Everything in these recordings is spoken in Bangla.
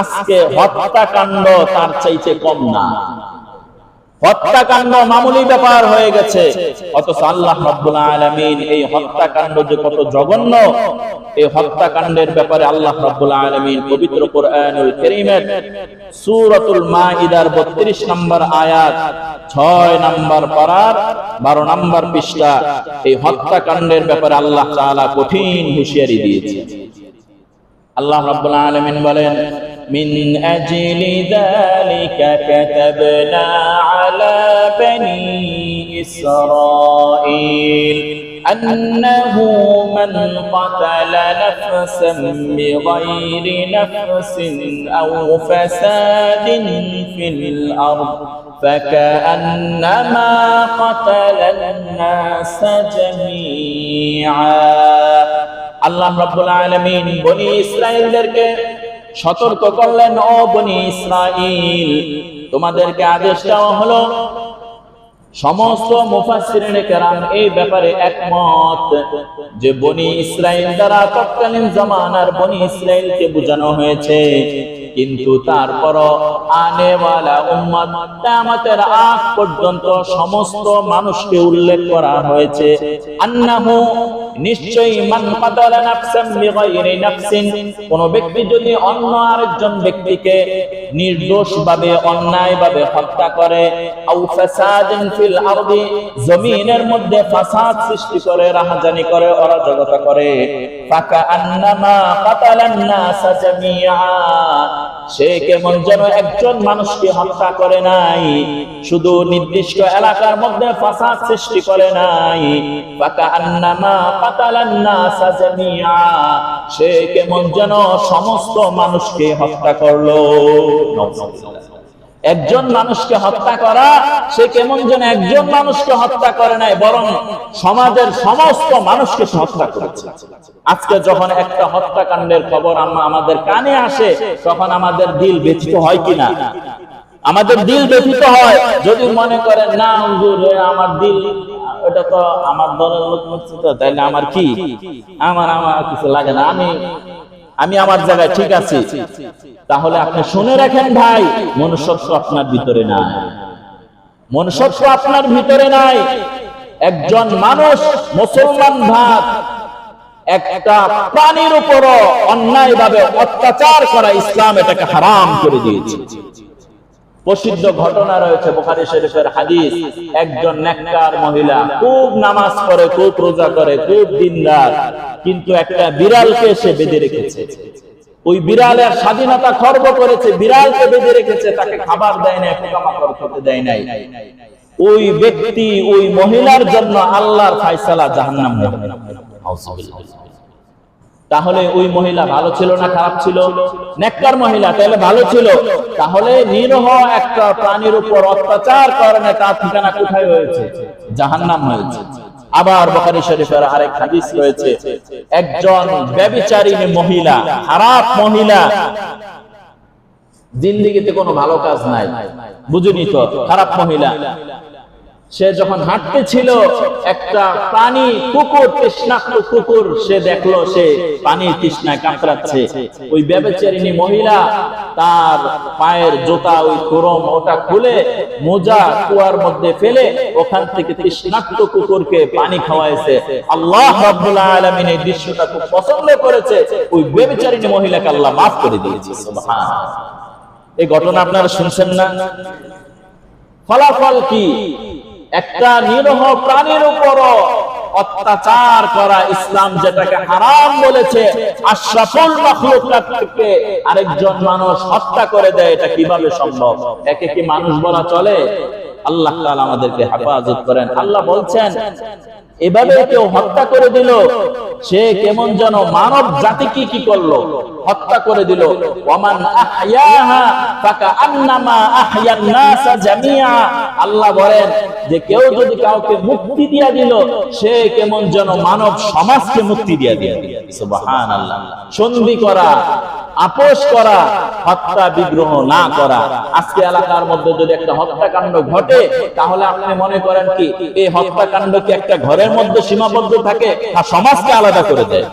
আজকে হত্যাকাণ্ড তার চাইতে কম না। হত্যাকাণ্ড মামুলি ব্যাপার হয়ে গেছে। অথচ আল্লাহ এই হত্যাকাণ্ড যে কত জঘন্য, এই হত্যাকাণ্ডের ব্যাপারে আল্লাহ রাব্বুল পবিত্র কোরআনুল কারীমের সূরাতুল মাইদার 32 নম্বর আয়াত 6 নম্বর পারার 12 নম্বর পৃষ্ঠা এই হত্যাকাণ্ডের ব্যাপারে আল্লাহ কঠিন হুঁশিয়ারি দিয়েছে আল্লাহ রাব্বুল আলামিন বলেন মিন আজলি যালিকা কাতাবনা আলা বনি ইসরাঈল أنه من قتل نفسا بغير نفس أو فساد في الأرض فكأنما قتل الناس جميعا আল্লাহ রাব্বুল আলামিন বনি ইসরাইলদেরকে সতর্ক করলেন ও বনি ইসরা তোমাদেরকে আদেশ দেওয়া হলো সমস্ত মুফাসসিরিন এই ব্যাপারে একমত যে বনি ইসরাইল দ্বারা তৎকালীন জামানার বনি ইসরাইলকে বোঝানো হয়েছে। কিন্তু তারপরও আনেওয়ালা আগ পর্যন্ত সমস্ত মানুষকে উল্লেখ করা হয়েছে। আন্নাহু নিশ্চয়ই মান কাতালা কোন ব্যক্তি যদি অন্য আরেকজন ব্যক্তিকে নির্দোষ ভাবে অন্যায় ভাবে হত্যা করে ফিল আরদি, জমিনের মধ্যে ফাসাদ সৃষ্টি করে, রাহাজানি করে, অরাজকতা করে। ফাকা আন্নামা কাতালান নাস সে কেমন যেন একজন মানুষকে হত্যা করে নাই। শুধু নির্দিষ্ট এলাকার মধ্যে ফাসাদ সৃষ্টি করে নাই। ফাকা আন্নামা কাতালান নাস সে কেমন যেন সমস্ত মানুষকে হত্যা করল। একজন মানুষকে হত্যা করা, সে কেমন যেন একজন মানুষকে হত্যা করে নাই, বরং সমাজের সমস্ত মানুষকে হত্যা করেছে। আজকে যখন একটা হত্যাকাণ্ডের খবর আমাদের কানে আসে, তখন আমাদের দিল ব্যথিত হয় কিনা? আমাদের দিল ব্যথিত হয়। যদি মনে করেন, না আমার দিল, এটা তো আমার দলের লোক তাইলে আমার কি? আমার আমার কিছু লাগে না। আমি আমি আমার জায়গায় ঠিক আছি। তাহলে আপনি শুনে রাখেন ভাই মনুষ্য আপনার ভিতরে নাই। মনুষ্য আপনার ভিতরে নাই। একজন মানুষ মুসলমান ভাত একটা প্রাণীর উপর অন্যায় ভাবে অত্যাচার করা ইসলাম এটাকে হারাম করে দিয়েছে। প্রসিদ্ধ ঘটনা রয়েছে বুখারী শরীফের হাদিস। একজন নেককার মহিলা খুব নামাজ পড়ে, খুব রোজা করে, খুব দিনদার, কিন্তু একটা বিড়ালকে সে বেঁধে রেখেছে। ওই বিড়ালের স্বাধীনতা খর্ব করেছে, বিড়ালকে বেঁধে রেখেছে, তাকে খাবার দেয় নাই পোকামাকড় খেতে দেয় নাই। ওই ব্যক্তি, ওই মহিলার জন্য আল্লাহর ফায়সালা জাহান্নাম তাহলে ওই মহিলা ভালো ছিল না খারাপ ছিল? নেককার মহিলা, তাহলে ভালো ছিল। তাহলে নিরহ একটা প্রাণীর উপর অত্যাচার কারণে তার ঠিকানা কোথায় হয়েছে জাহান্নাম হয়েছে আবার বখারি শরীফের আরেক হাদিস রয়েছে, একজন ব্যভিচারিণী মহিলা, খারাপ মহিলা, জিন্দিগিতে কোনো ভালো কাজ নাই। বুঝুনি তো, খারাপ মহিলা। সে যখন হাঁটতে ছিল একটা প্রাণী কুকুর, তৃষ্ণাক্ত কুকুর, সে দেখল সে পানির তৃষ্ণায় কাঁপড়াচ্ছে ওই ব্যবচারিণী মহিলা তার পায়ের জোতা, ওই কোরম, ওটা খুলে মোজা কুয়ার মধ্যে ফেলে ওখান থেকে তৃষ্ণাক্ত কুকুরকে পানি খাওয়াইছে। আল্লাহ রাব্বুল আলামিন এই দৃশ্যটা খুব পছন্দ করেছে। ওই ব্যবচারিণী মহিলাকে আল্লাহ মাফ করে দিয়েছে এই ঘটনা আপনারা শুনছেন না? ফলাফল কি? একটা নিরহ প্রাণীর উপর অত্যাচার করা ইসলাম যেটাকে হারাম বলেছে আরেকজন মানুষ হত্যা করে দেয়, এটা কীভাবে সম্ভব? একে কি মানুষ বলা চলে? আল্লাহ তাআলা আমাদেরকে হেফাজত করেন। আল্লাহ বলছেন এভাবে কেউ হত্যা করে দিল সে কেমন যেন মানব জাতি কি কি করল? হত্যা করে দিল। ওমান আহয়াহা ফাকা আহয়ান নাস জামিয়া আল্লাহ বলেন যে কেউ যদি কাউকে মুক্তি দিয়া দিল সে কেমন যেন মানব সমাজকে মুক্তি দিয়া দিল। সুবহানাল্লাহ। সন্ধি করা আপোষ করা, হত্যা, বিগ্রহ না করা। আজকে এলাকার মধ্যে যদি একটা হত্যাকাণ্ড ঘটে, তাহলে আপনি মনে করেন কি, এই হত্যাকাণ্ড কি একটা ঘরের মধ্যে সীমাবদ্ধ থাকে আর সমাজকে আলাদা করে দেয়?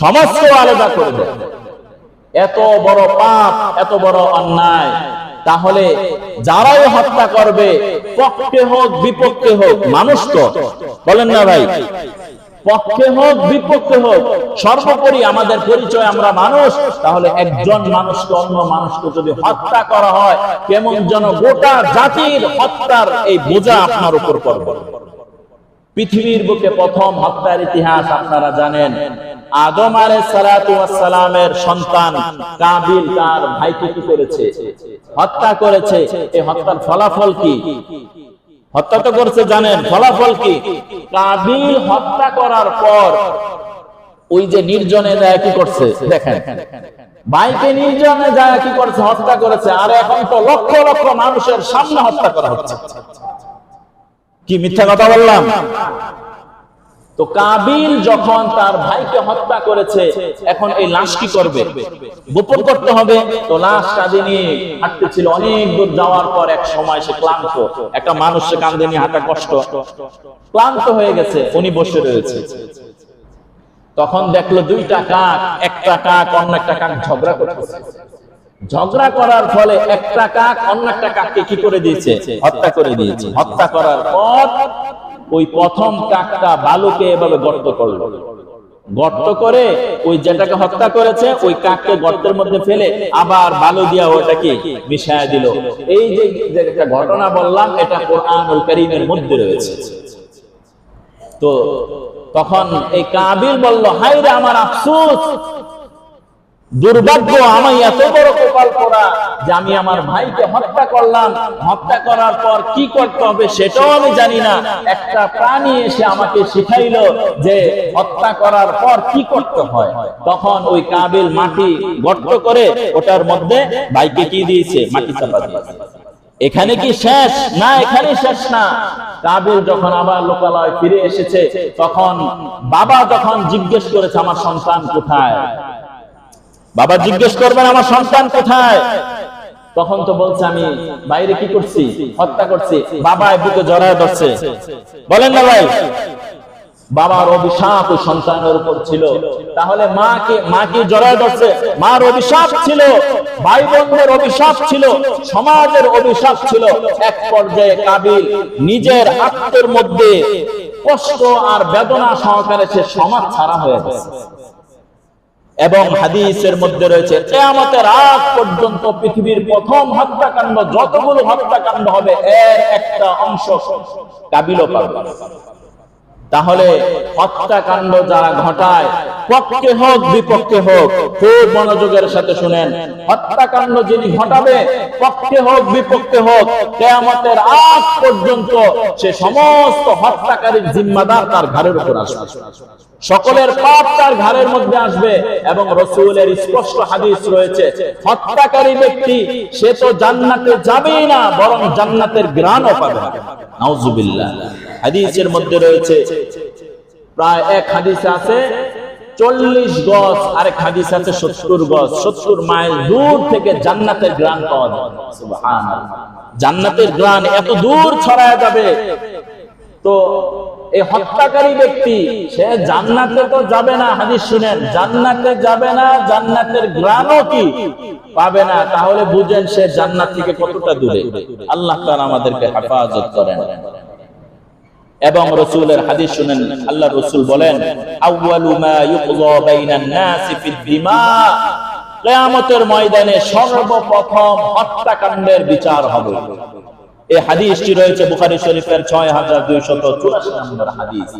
সমাজকেও আলাদা করে দেয়। এত বড় পাপ, এত বড় অন্যায়, তাহলে যারাই হত্যা করবে, পক্ষে হোক, বিপক্ষে হোক, মানুষ তো। বলেন না ভাই। পক্ষে হোক, বিপক্ষে হোক, সর্বোপরি আমাদের পরিচয় আমরা মানুষ, তাহলে একজন মানুষকে অন্য মানুষকে যদি হত্যা করা হয়, কেমন যেন গোটা জাতির হত্যার এই বোঝা আপনার উপর পড়বে। পৃথিবীর বুকে প্রথম হত্যার ইতিহাস আপনারা জানেন। আদম সালামের সন্তান কাবিল তার ভাইকে কি করেছে? হত্যা করেছে। এই হত্যার ফলাফল কি? হত্যা তো করছে, জানেন। ফলাফল কি? কাবিল হত্যা করার পর ওই যে নির্জনে যায় কি করছে? দেখেন। ভাইকে নির্জনে যায় কি করছে? হত্যা করেছে। আর এখন তো লক্ষ লক্ষ মানুষের সামনে হত্যা করা হচ্ছে। কি মিথ্যা কথা বললাম? তো কাবিল যখন তার ভাইকে হত্যা করেছে, এখন এই লাশ কি করবে? গোপন করতে হবে। তো লাশ কাঁদে নিয়ে হাঁটতেছিল। অনেক দূর যাওয়ার পর এক সময় সে ক্লান্ত। একটা মানুষ সে কাঁদে নিয়ে হাঁটা কষ্ট। ক্লান্ত হয়ে গেছে। উনি বসে রয়েছে। তখন দেখল দুইটা কাক, একটা কাক, অন্য একটা কাক ঝগড়া করতেছে। ঝগড়া করার ফলে একটা কাক অন্য একটা কাককে কি করে দিয়েছে? হত্যা করে দিয়েছে। হত্যা করার পর ওই প্রথম কাকটা বালুকে এভাবে গর্ত করল। গর্ত করে ওই যেটাকে হত্যা করেছে, ওই কাককে গর্তের মধ্যে ফেলে আবার বালু দিয়া ওটাকে মিশায় দিল। এই যে একটা ঘটনা বললাম, এটা কোরআনুল কারীমের মধ্যে রয়েছে। তো তখন এই কাবিল বলল হাই রে আমার আফসোস দুর্ভাগ্য আমি এত বড় কপাল করা যে আমি আমার ভাইকে হত্যা করলাম। হত্যা করার পর কি করতে হবে সেটাও আমি জানি না। একটা প্রাণী এসে আমাকে শিখাইলো যে হত্যা করার পর কি করতে হয়। তখন ওই কাবিল মাটি গর্ত করে ওটার মধ্যে ভাইকে কি দিয়েছে? মাটি চাপা দিয়েছে। এখানে কি শেষ? না, এখানে শেষ না। কাবিল যখন আবার লোকালয় ফিরে এসেছে, তখন বাবা যখন জিজ্ঞেস করেছে, আমার সন্তান কোথায়? বাবা জিজ্ঞেস করবেন আমার সন্তান কোথায়? তখন তো বলছে আমি বাইরে কি করছি? হত্যা করছি। বাবা বুকে জড়ায় ধরছে। বলেন না ভাই। বাবার অভিশাপ ওই সন্তানের উপর ছিল। তাহলে মাকে মাকে জড়ায় ধরছে? মার অভিশাপ ছিল। ভাই বোনদের অভিশাপ ছিল। সমাজের অভিশাপ ছিল। এক পর্যায়ে কাবিল নিজের আত্মের মধ্যে কষ্ট আর বেদনা সহকারে সে সমাজ ছাড়া হয়ে গেছে। এবং হাদিসের মধ্যে রয়েছে কেয়ামতের আগ পর্যন্ত পৃথিবীর প্রথম হত্যাকাণ্ড যতগুলো হত্যাকাণ্ড হবে এর একটা অংশ কাবিল পাবে। তাহলে হত্যাকাণ্ড যারা ঘটায়, পক্ষে হোক, বিপক্ষে হোক, খুব মনোযোগের সাথে শুনেন। হত্যাকাণ্ড যিনি ঘটাবে, পক্ষে হোক, বিপক্ষে হোক, কেয়ামতের আগ পর্যন্ত সে সমস্ত হত্যাকারীর জিম্মাদার তার ঘরের উপর আসবে। সকলের পাপ তার ঘরের মধ্যে আসবে এবং রসুলের স্পষ্ট হাদিস রয়েছে, হত্যাকারী ব্যক্তি, সে তো জান্নাতে যাবেই না, বরং জান্নাতের গ্রাণও পাবে। নাউজুবিল্লাহ। হাদিসের মধ্যে রয়েছে প্রায় এক হাদিসে আছে, চল্লিশ গজ, আরেক হাদিস আছে সত্তর গজ। সত্তর মাইল দূর থেকে জান্নাতের গ্রান পাওয়া যায়। জান্নাতের গ্রান এত দূর ছড়ায় যাবে। তো এই হত্যাকারী ব্যক্তি, সে জান্নাতে তো যাবে না, হাদিস শুনেন, জান্নাতে যাবে না, জান্নাতের গ্রামও কি পাবে না? তাহলে বুঝেন সে জান্নাত থেকে কতটা দূরে। আল্লাহ তাআলা আমাদেরকে হেফাজত করেন। এবং রসুলের হাদিস শুনেন, আল্লাহ রসুল বলেন কিয়ামতের ময়দানে সর্বপ্রথম হত্যাকাণ্ডের বিচার হবে। এই হাদিসটি রয়েছে বুখারী শরীফের 6284 নম্বর হাদিস।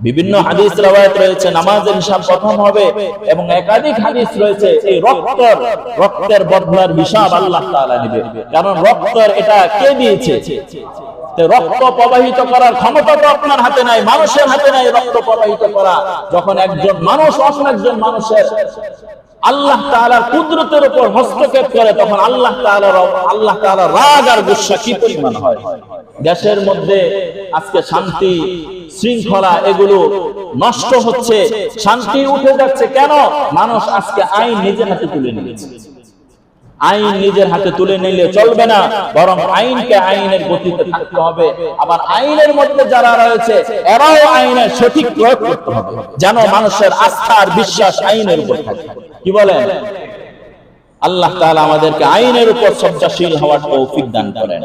বিভিন্ন হাদিস রওয়ায়াত রয়েছে, নামাজের হিসাব প্রথম হবে এবং একাধিক হাদিস রয়েছে, এই রক্তের রক্তের বদলার হিসাব আল্লাহ কারণ রক্তের এটা কে দিয়েছে? রক্ত প্রবাহিত করার ক্ষমতা তো আপনার হাতে নাই, মানুষের হাতে নাই রক্ত প্রবাহিত করা। যখন একজন মানুষ অন্য একজন মানুষের আল্লাহ তাআলার কুদরতের উপর হস্তক্ষেপ করে, তখন আল্লাহ তাআলার আল্লাহ তাআলার রাগ আর গুসা কি পরিমাণ হয়? দেশের মধ্যে আজকে শান্তি শৃঙ্খলা এগুলো নষ্ট হচ্ছে, শান্তি উঠে যাচ্ছে কেন? মানুষ আজকে আইন নিজের হাতে তুলে নিয়েছে। আইন নিজের হাতে তুলে নিলে চলবে না, বরং আইনকে আইনের গতিতে থাকতে হবে। আবার আইনের মধ্যে যারা রয়েছে, এরাও আইনের সঠিক প্রয়োগ করতে হবে, যেন মানুষের আস্থা আর বিশ্বাস আইনের উপর থাকে। কি বলেন? আল্লাহ তাআলা আমাদেরকে আইনের উপর সজ্জাশীল হওয়ার তৌফিক দান করেন।